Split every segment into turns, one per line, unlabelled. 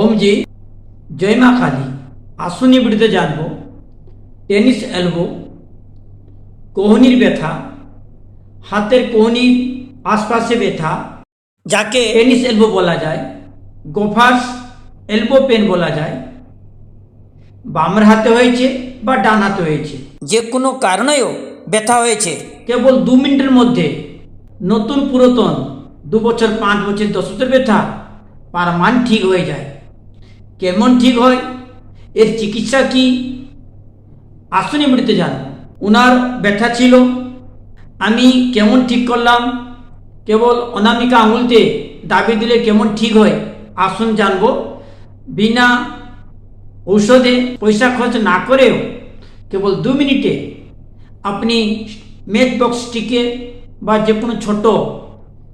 ওমজি জয় মা কালী। আসুন এই জানব টেনিস এলবো কোহনির ব্যথা হাতের কোহনির আশপাশে ব্যথা যাকে টেনিস এলবো বলা যায় গোফার্স এলবো পেন বলা যায় বামের হাতে হয়েছে বা ডান হাতে হয়েছে।
যে কোনো কারণেও ব্যথা হয়েছে।
কেবল দু মিনিটের মধ্যে নতুন পুরাতন দু বছর পাঁচ বছর দশ বছর ব্যথা পারমান ঠিক হয়ে যায়। কেমন ঠিক হয়? এর চিকিৎসা কি? আসুন এমনিতে জান ওনার ব্যথা ছিল। আমি কেমন ঠিক করলাম? কেবল অনামিকা আঙুলতে দাবি দিলে কেমন ঠিক হয়? আসুন জানব। বিনা ঔষধে পয়সা খরচ না করেও কেবল দু মিনিটে আপনি ম্যাচ বক্সটিকে বা যে কোনো ছোট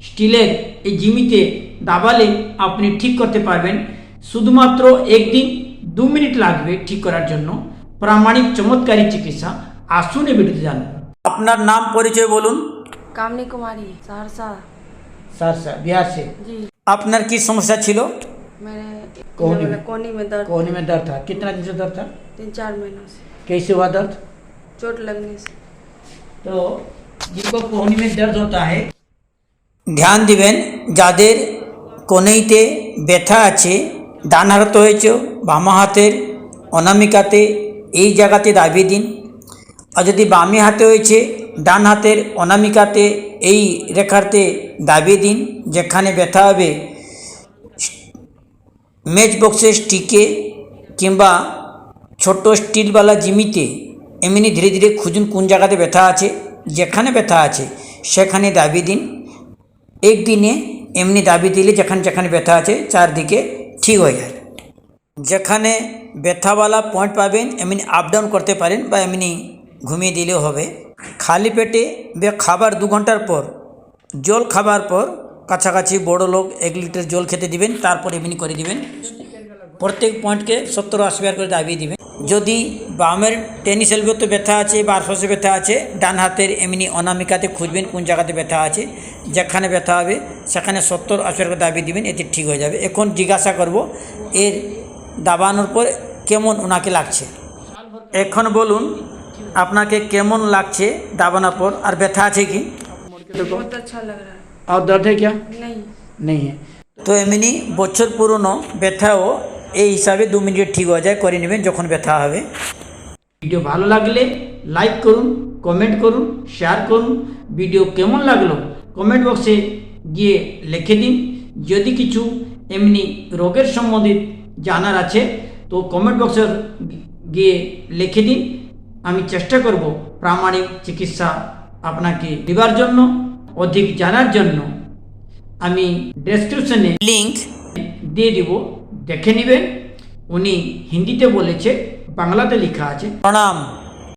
স্টিলের এই জিমিতে দাবালে আপনি ঠিক করতে পারবেন। শুধুমাত্র একদিন দু মিনিট লাগবে ঠিক করার জন্য প্রামাণিক চমৎকারী চিকিৎসা আসুন এ ভিডিওতে জানবো আপনার নাম পরিচয় বলুন
कामनी कुमारी सहरसा
স্যার স্যার बिहार से
जी
আপনার কি समस्या ছিল
मेरे
कोहनी
मतलब
में?
कोहनी में दर्द
कोहनी में दर्द था कितना दिन से दर्द था
तीन चार महीनों से
कैसे हुआ दर्द
चोट लगने से
तो जिनको कोहनी में दर्द होता है
ধ্যান দিবেন যাদের কোনেইতে ব্যথা আছে ডান হাতে হয়েছে বামা হাতের অনামিকাতে এই জায়গাতে দাবিয়ে দিন। আর যদি বামে হাতে হয়েছে ডান হাতের অনামিকাতে এই রেখাতে দাবিয়ে দিন, যেখানে ব্যথা হবে। ম্যাচ বক্সের স্টিকে কিংবা ছোট স্টিলওয়ালা জিমিতে এমনি ধীরে ধীরে খুঁজুন কোন জায়গাতে ব্যথা আছে, যেখানে ব্যথা আছে, সেখানে দাবি দিন। একদিনে এমনি দাবি দিলে যেখানে যেখানে ব্যথা আছে, চারদিকে ঠিক হয়ে যায় যেখানে ব্যথাওয়ালা পয়েন্ট পাবেন, এমনি আপ ডাউন করতে পারেন বা এমনি ঘুমিয়ে দিলেও হবে। খালি পেটে বে খাবার দু ঘণ্টার পর, জল খাবার পর কাছাকাছি বড় লোক এক লিটার জল খেতে দিবেন, তারপর এমনি করে দিবেন। প্রত্যেক পয়েন্টকে সত্তর আশি বার করে দাবিয়ে দিবেন। যদি বামের টেনিস এলবোতে ব্যথা আছে বা আশপাশে ব্যথা আছে ডান হাতের এমনি অনামিকাতে খুঁজবেন কোন জায়গাতে ব্যথা আছে যেখানে ব্যথা হবে সেখানে সত্তর আসর দাবি দিবেন এতে ঠিক হয়ে যাবে। এখন জিজ্ঞাসা করব এর দাবানোর পর কেমন ওনাকে লাগছে? এখন বলুন আপনাকে কেমন লাগছে দাবানোর পর? আর ব্যথা আছে কি? তো এমনি বছর পুরনো ব্যথাও এই হিসাবে দু মিনিট ঠিক হয়ে যায় করে নেবেন যখন ব্যথা হবে।
ভিডিও ভালো লাগলে লাইক করুন কমেন্ট করুন শেয়ার করুন। ভিডিও কেমন লাগল কমেন্ট বক্সে গিয়ে লিখে দিন। যদি কিছু এমনি রোগের সম্বন্ধে জানার আছে তো কমেন্ট বক্সে গিয়ে লিখে দিন। আমি চেষ্টা করব প্রামাণিক চিকিৎসা আপনাকে দেবার জন্য অধিক জানার জন্য। আমি ডেসক্রিপশনে
লিঙ্ক
দিয়ে দিব। দেখে নেবেন। উনি হিন্দিতে বলেছে বাংলাতে লেখা আছে।
প্রণাম।